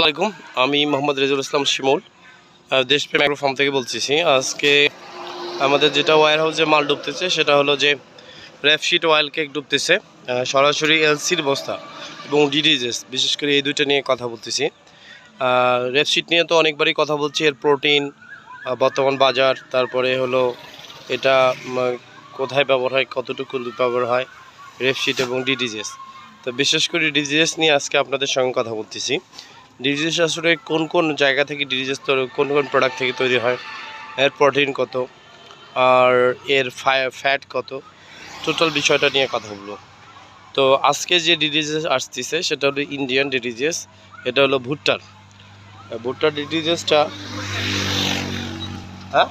আসসালামাইকুম আমি মোহাম্মদ রেজুল ইসলাম শিমুল দেশপ্রেম অ্যাগ্রো ফার্ম থেকে বলতেছি। আজকে আমাদের যেটা ওয়ার হাউসে মাল ডুবতেছে, সেটা হলো যে র্যাপশিট অয়েল কেক ডুবতেছে সরাসরি এলসির বস্তা এবং ডিডিজেস বিশেষ করে এই দুইটা নিয়ে কথা বলতেছি। র্যাপশিট নিয়ে তো অনেকবারই কথা বলছি, এর প্রোটিন বর্তমান বাজার, তারপরে হলো এটা কোথায় ব্যবহার হয়, কতটুকু ব্যবহার হয় রেপশিট এবং ডিডিজেস তো বিশেষ করে ডিজিএস নিয়ে আজকে আপনাদের সঙ্গে কথা বলতেছি। ডিজিএস আসলে কোন কোন জায়গা থেকে তৈরি কোন কোন প্রোডাক্ট থেকে তৈরি হয়, এর প্রোটিন কত, আর এর ফ্যাট কত টোটাল বিষয়টা নিয়ে কথা বলব। তো আজকে যে ডিডিজেস আসতেছে, সেটা হলো ইন্ডিয়ান ডিডিজেস এটা হলো ভুট্টার। ভুট্টার ডিডিজেসটা হ্যাঁ?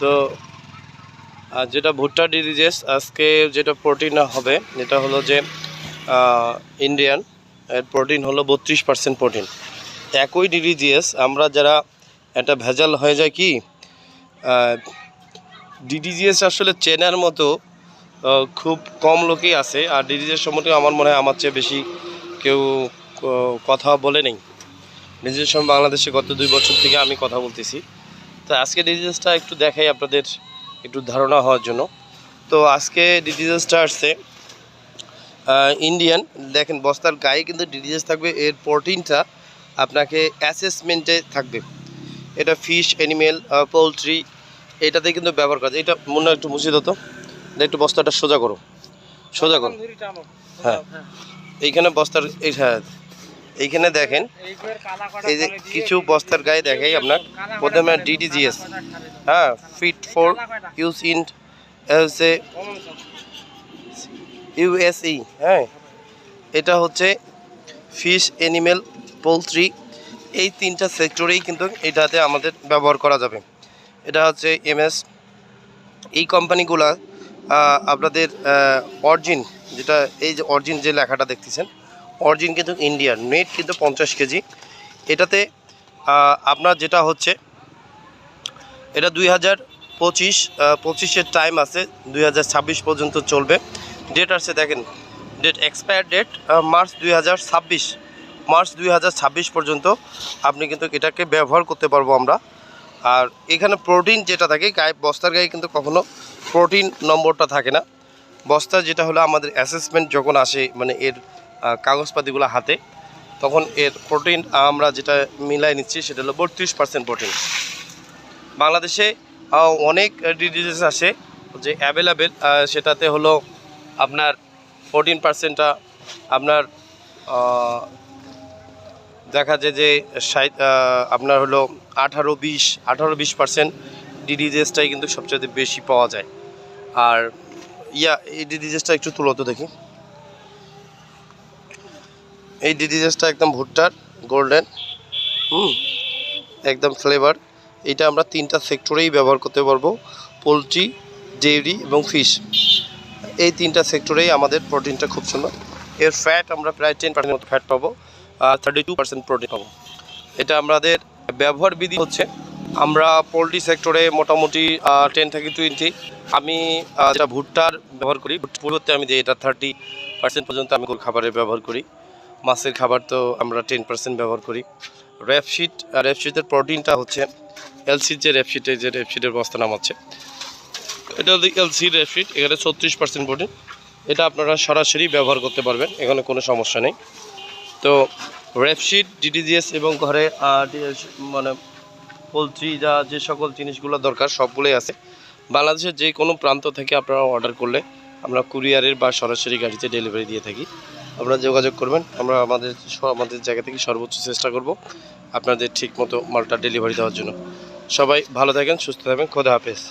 তো যেটা ভুট্টা ডিজিজেস আজকে যেটা প্রোটিন হবে যেটা হলো যে ইন্ডিয়ান এর প্রোটিন হলো বত্রিশ পার্সেন্ট প্রোটিন একই ডিডিজিএস আমরা যারা একটা ভেজাল হয়ে যায় কি ডিডিজিএস আসলে চেনার মতো খুব কম লোকেই আছে। আর ডিডিজিএস সম্বন্ধে আমার মনে হয় আমার চেয়ে বেশি কেউ কথা বলে নেই। ডিজিএস সম্বন্ধে বাংলাদেশে গত দুই বছর থেকে আমি কথা বলতেছি। তো আজকে ডিজিএসটা একটু দেখাই আপনাদের একটু ধারণা হওয়ার জন্য। তো আজকে ডিডিজেসটা আসছে ইন্ডিয়ান দেখেন বস্তার গায়ে কিন্তু ডিডিজেস থাকবে এর প্রোটিনটা আপনাকে অ্যাসেসমেন্টে থাকবে। এটা ফিশ অ্যানিমেল পোলট্রি এটাতে কিন্তু ব্যবহার করা যায়। এটা মনে হয় একটু মুছে দিত একটু বস্তাটা সোজা করো। সোজা করো। হ্যাঁ। এইখানে বস্তার এই হ্যাঁ এইখানে দেখেন এই যে কিছু বস্তার গায়ে দেখাই আপনার। প্রথমে ডিডিজিএস হ্যাঁ fit for use in a use. হ্যাঁ। এটা হচ্ছে ফিশ অ্যানিমেল পোলট্রি এই তিনটা সেক্টরেই কিন্তু এটাতে আমাদের ব্যবহার করা যাবে। এটা হচ্ছে এমএস এই কোম্পানিগুলা আপনাদের অরিজিন যেটা এই যে অরিজিন যে লেখাটা দেখতেছেন অরিজিন কিন্তু ইন্ডিয়ান নেট কিন্তু পঞ্চাশ কেজি। এটাতে আপনার যেটা হচ্ছে এটা দুই হাজার পঁচিশ পঁচিশের টাইম আছে দুই হাজার ছাব্বিশ পর্যন্ত চলবে। ডেট আছে দেখেন। ডেট এক্সপায়ার ডেট মার্চ দুই হাজার ছাব্বিশ। মার্চ দুই হাজার ছাব্বিশ পর্যন্ত আপনি কিন্তু এটাকে ব্যবহার করতে পারব আমরা। আর এখানে প্রোটিন যেটা থাকে, গায়ে, বস্তার গায়ে কিন্তু কখনো প্রোটিন নম্বরটা থাকে না। বস্তা যেটা হলো আমাদের অ্যাসেসমেন্ট যখন আসে মানে এর কাগজপাতিগুলো হাতে, তখন এর প্রোটিন আমরা যেটা মিলাই নিচ্ছি, সেটা হলো বত্রিশ পার্সেন্ট প্রোটিন বাংলাদেশে অনেক ডিজিজ আছে যে অ্যাভেলেবেল সেটাতে হলো আপনার ফোরটিন পার্সেন্টটা আপনার দেখা যায় যে আপনার হলো আঠারো বিশ আঠারো বিশ পার্সেন্ট ডিডিজেসটাই কিন্তু সবচেয়ে বেশি পাওয়া যায়। আর ইয়া, এই ডিডিজেসটা একটু তুলো তো দেখি। এই ডিডিজেসটা একদম ভুট্টার গোল্ডেন হুম, একদম ফ্লেভার এটা আমরা তিনটা সেক্টরেই ব্যবহার করতে পারব। পোলট্রি, ডেইরি এবং ফিশ এই তিনটা সেক্টরেই আমাদের প্রোটিনটা খুব সুন্দর। এর ফ্যাট আমরা প্রায় টেন পার্সেন্ট মতো ফ্যাট পাবো, আর থার্টি টু পার্সেন্ট প্রোটিন পাবো। এটা আমাদের ব্যবহার বিধি হচ্ছে, আমরা পোলট্রি সেক্টরে মোটামুটি টেন থেকে টোয়েন্টি আমি যেটা ভুট্টার ব্যবহার করি পরিবর্তে আমি যে এটা থার্টি পার্সেন্ট পর্যন্ত আমি খাবারে ব্যবহার করি। মাছের খাবার তো আমরা টেন পার্সেন্ট ব্যবহার করি। র্যাপশিট র্যাপশিটের প্রোটিনটা হচ্ছে এলসির যে র্যাপশিটে যে র্যাপশিটের বস্তা নামাচ্ছে। এটা এলসি র্যাপশিট এখানে ছত্রিশ পার্সেন্ট প্রোটিন এটা আপনারা সরাসরি ব্যবহার করতে পারবেন, এখানে কোনো সমস্যা নেই। তো র্যাপশিট ডিডিজিএস এবং ঘরে মানে পোলট্রি যা যে সকল জিনিসগুলো দরকার, সবগুলোই আছে। বাংলাদেশের যে কোনো প্রান্ত থেকে আপনারা অর্ডার করলে আমরা কুরিয়ারের বা সরাসরি গাড়িতে ডেলিভারি দিয়ে থাকি। আপনারা যোগাযোগ করবেন, আমরা আমাদের আমাদের জায়গা থেকে সর্বোচ্চ চেষ্টা করব আপনাদের ঠিক মতো মালটা ডেলিভারি দেওয়ার জন্য। সবাই ভালো থাকেন, সুস্থ থাকবেন খোদা হাফেজ।